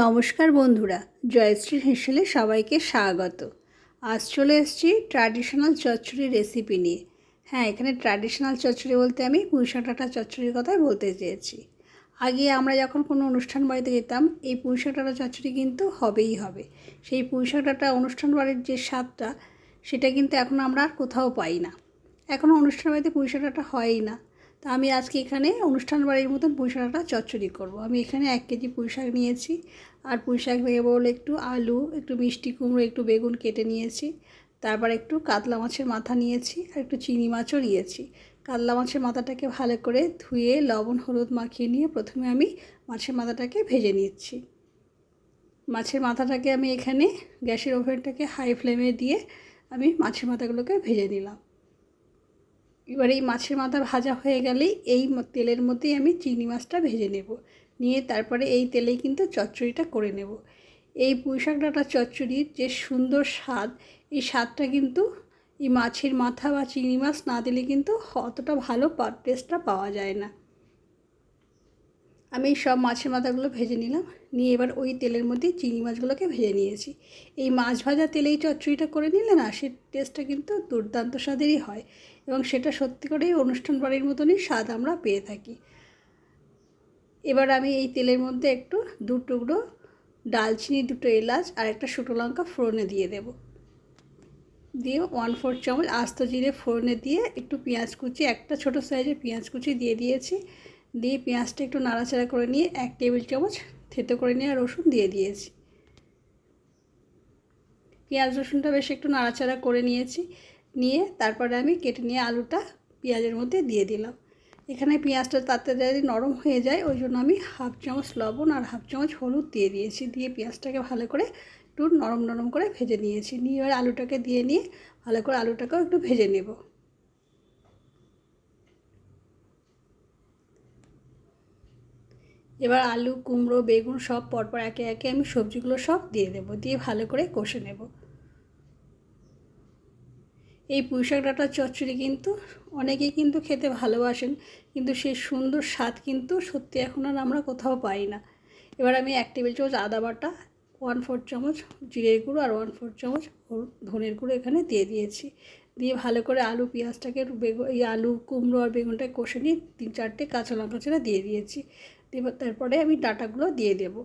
নমস্কার বন্ধুরা, জয়শ্রী হেসেলে সবাইকে স্বাগত। আজ চলে এসেছি ট্র্যাডিশনাল চচ্চড়ি রেসিপি নিয়ে। হ্যাঁ এখানে ট্র্যাডিশনাল চচ্চড়ি বলতে আমি পুঁইশাটাটা চচ্চড়ির কথাই বলতে চেয়েছি। আগে আমরা যখন কোনো অনুষ্ঠান বাড়িতে যেতাম, এই পুঁইশাটাটা চচ্চড়ি কিন্তু হবেই হবে। সেই পুঁইশাটাটা অনুষ্ঠান বাড়ির যে স্বাদটা, সেটা কিন্তু এখন আমরা আর কোথাও পাই না। এখনও অনুষ্ঠান বাড়িতে পুঁইশাটাটা হয়ই না। তা আমি আজকে এখানে অনুষ্ঠান বাড়ির মতন পুঁইশাকটা চচ্চড়ি করব। আমি এখানে এক কেজি পুঁইশাক নিয়েছি আর পুঁইশাক ভেঙে বলে একটু আলু, একটু মিষ্টি কুমড়ো, একটু বেগুন কেটে নিয়েছি। তারপর একটু কাতলা মাছের মাথা নিয়েছি আর একটু চিনি মাছও নিয়েছি। কাতলা মাছের মাথাটাকে ভালো করে ধুয়ে লবণ, হলুদ মাখিয়ে নিয়ে প্রথমে আমি মাছের মাথাটাকে ভেজে নিচ্ছি। মাছের মাথাটাকে আমি এখানে গ্যাসের ওভেনটাকে হাই ফ্লেমে দিয়ে আমি মাছের মাথাগুলোকে ভেজে নিলাম। এবার এই মাছের মাথা ভাজা হয়ে গেলেই এই তেলের মধ্যেই আমি চিংড়ি মাছটা ভেজে নেব। নিয়ে তারপরে এই তেলেই কিন্তু চচ্চড়িটা করে নেব। এই পুঁইশাক ডাঁটা চচ্চড়ির যে সুন্দর স্বাদ, এই স্বাদটা কিন্তু এই মাছের মাথা বা চিংড়ি মাছ না দিলে কিন্তু অতটা ভালো টেস্টটা পাওয়া যায় না। আমি এই সব মাছের মাথাগুলো ভেজে নিলাম। নিয়ে এবার ওই তেলের মধ্যে চিংড়ি মাছগুলোকে ভেজে নিয়েছি। এই মাছ ভাজা তেলেই চচ্চড়িটা করে নিলে না, সে টেস্টটা কিন্তু দুর্দান্ত স্বাদেরই হয় এবং সেটা সত্যি করেই অনুষ্ঠান বাড়ির মতনই স্বাদ আমরা পেয়ে থাকি। এবার আমি এই তেলের মধ্যে একটু দু টুকরো ডালচিনি, দুটো এলাচ আর একটা শুটো লঙ্কা ফোড়নে দিয়ে দেব। দিয়ে ওয়ান ফোর চামচ আস্ত জিরে ফোড়নে দিয়ে একটু পেঁয়াজ কুচি, একটা ছোটো সাইজের পেঁয়াজ কুচি দিয়ে দিয়েছি। দিয়ে পেঁয়াজটা একটু নাড়াচাড়া করে নিয়ে এক টেবিল চামচ থেতো করে নিয়ে রসুন দিয়ে দিয়েছি। পেঁয়াজ রসুনটা বেশ একটু নাড়াচাড়া করে নিয়েছি। নিয়ে তারপরে আমি কেটে নিয়ে আলুটা পেঁয়াজের মধ্যে দিয়ে দিলাম। এখানে পেঁয়াজটা তাড়াতাড়ি নরম হয়ে যায়, ওই জন্য আমি হাফ চামচ লবণ আর হাফ চামচ হলুদ দিয়ে দিয়েছি। দিয়ে পেঁয়াজটাকে ভালো করে একটু নরম নরম করে ভেজে নিয়েছি। নিয়ে এবার আলুটাকে দিয়ে নিয়ে ভালো করে আলুটাকেও একটু ভেজে নেব। এবার আলু, কুমড়ো, বেগুন সব পরপর একে একে আমি সবজিগুলো সব দিয়ে দেবো, দিয়ে ভালো করে কষে নেব। এই পুঁইশাক ডাঁটার চচ্চড়ি কিন্তু অনেকেই কিন্তু খেতে ভালোবাসেন, কিন্তু সেই সুন্দর স্বাদ কিন্তু সত্যি এখন আর আমরা কোথাও পাই না। এবার আমি এক টেবিল চামচ আদা বাটা ওয়ান ফোর চামচ জিরের গুঁড়ো আর ওয়ান ফোর চামচ ধনের গুঁড়ো এখানে দিয়ে দিয়েছি। দিয়ে ভালো করে আলু, পেঁয়াজটাকে বেগুন এই আলু, কুমড়ো আর বেগুনটাকে কষে নিয়ে তিন চারটে কাঁচা লঙ্কা ছেড়ে দিয়ে দিয়েছি। দিয়ে তারপরে আমি ডাটাগুলো দিয়ে দেবো।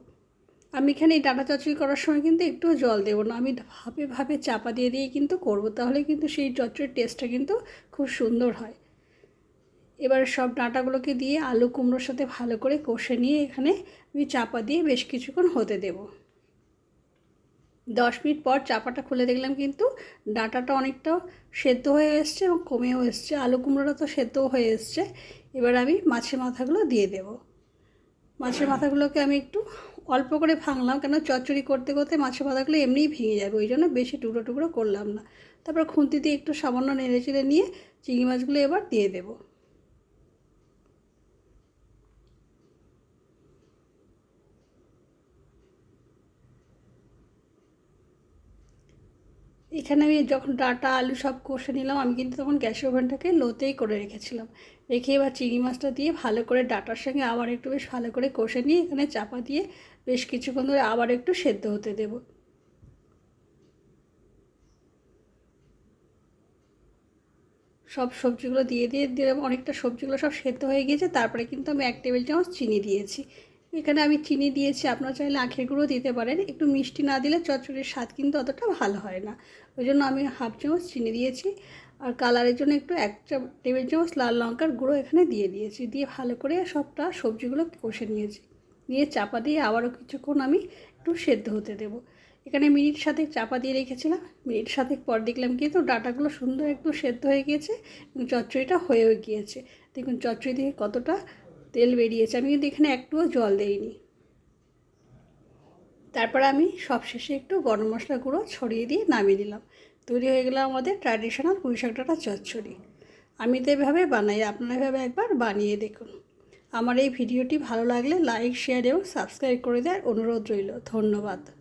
আমি এখানে এই ডাটা চচ্চড়ি করার সময় কিন্তু একটু জল দেবো না। আমি ভাবে ভাবে চাপা দিয়ে দিয়ে কিন্তু করব, তাহলে কিন্তু সেই চচ্চড়ির টেস্টটা কিন্তু খুব সুন্দর হয়। এবার সব ডাঁটাগুলোকে দিয়ে আলু, কুমড়োর সাথে ভালো করে কষে নিয়ে এখানে আমি চাপা দিয়ে বেশ কিছুক্ষণ হতে দেব। দশ মিনিট পর চাপাটা খুলে দেখলাম কিন্তু ডাঁটাটা অনেকটা সেদ্ধ হয়ে এসছে এবং কমেও এসছে। আলু কুমড়োটা তো সেদ্ধও হয়ে এসছে। এবার আমি মাছের মাথাগুলো দিয়ে দেব। মাছের মাথাগুলোকে আমি একটু অল্প করে ভাঙলাম কেন চচ্চড়ি করতে করতে মাছের মাথাগুলো এমনিই ভেঙে যাবে, ওই জন্য বেশি টুকরো টুকরো করলাম না। তারপর খুন্তি দিয়ে একটু সামান্য নেড়ে চেড়ে নিয়ে চিংড়ি মাছগুলো এবার দিয়ে দেবো। এখানে আমি যখন ডাটা, আলু সব কষে নিলাম, আমি কিন্তু তখন গ্যাস ওভেনটাকে লোতেই করে রেখেছিলাম। রেখে এবার চিংড়ি মাছটা দিয়ে ভালো করে ডাটার সঙ্গে আবার একটু বেশ ভালো করে কষে নিয়ে এখানে চাপা দিয়ে বেশ কিছুক্ষণ ধরে আবার একটু সেদ্ধ হতে দেব। সব সবজিগুলো দিয়ে দিয়ে দিলাম অনেকটা সবজিগুলো সব সেদ্ধ হয়ে গিয়েছে, তারপরে কিন্তু আমি এক টেবিল চামচ চিনি দিয়েছি। এখানে আমি চিনি দিয়েছি, আপনারা চাইলে আখের গুঁড়ো দিতে পারেন। একটু মিষ্টি না দিলে চচ্চড়ির স্বাদ কিন্তু অতটা ভালো হয় না। ওই জন্য আমি হাফ চামচ চিনি দিয়েছি আর কালারের জন্য একটু এক টেবিল চামচ লাল লঙ্কার গুঁড়ো এখানে দিয়ে দিয়েছি। দিয়ে ভালো করে সবটা সবজিগুলো কষে নিয়েছি। নিয়ে চাপা দিয়ে আবারও কিছুক্ষণ আমি একটু সেদ্ধ হতে দেব। এখানে মিনিট সাথে চাপা দিয়ে রেখেছিলাম। মিনিট সাথে পর দেখলাম কিন্তু ডাটাগুলো সুন্দর একটু সেদ্ধ হয়ে গিয়েছে চচ্চড়িটা হয়েও গিয়েছে। দেখুন, চচ্চড়ি দিয়ে কতটা তেল বেরিয়েছে। আমি কিন্তু এখানে একটুও জল দেইনি। তারপর আমি সবশেষে একটু গরম মশলা গুঁড়ো ছড়িয়ে দিয়ে নামিয়ে দিলাম। তৈরি হয়ে গেল আমাদের ট্র্যাডিশনাল পুঁইশাক ডাঁটা চচ্চড়ি। আমি তো এভাবে বানাই, আপনারা এভাবে একবার বানিয়ে দেখুন। আমার এই ভিডিওটি ভালো লাগলে লাইক শেয়ার এবং সাবস্ক্রাইব করে দেওয়ার অনুরোধ রইল। ধন্যবাদ।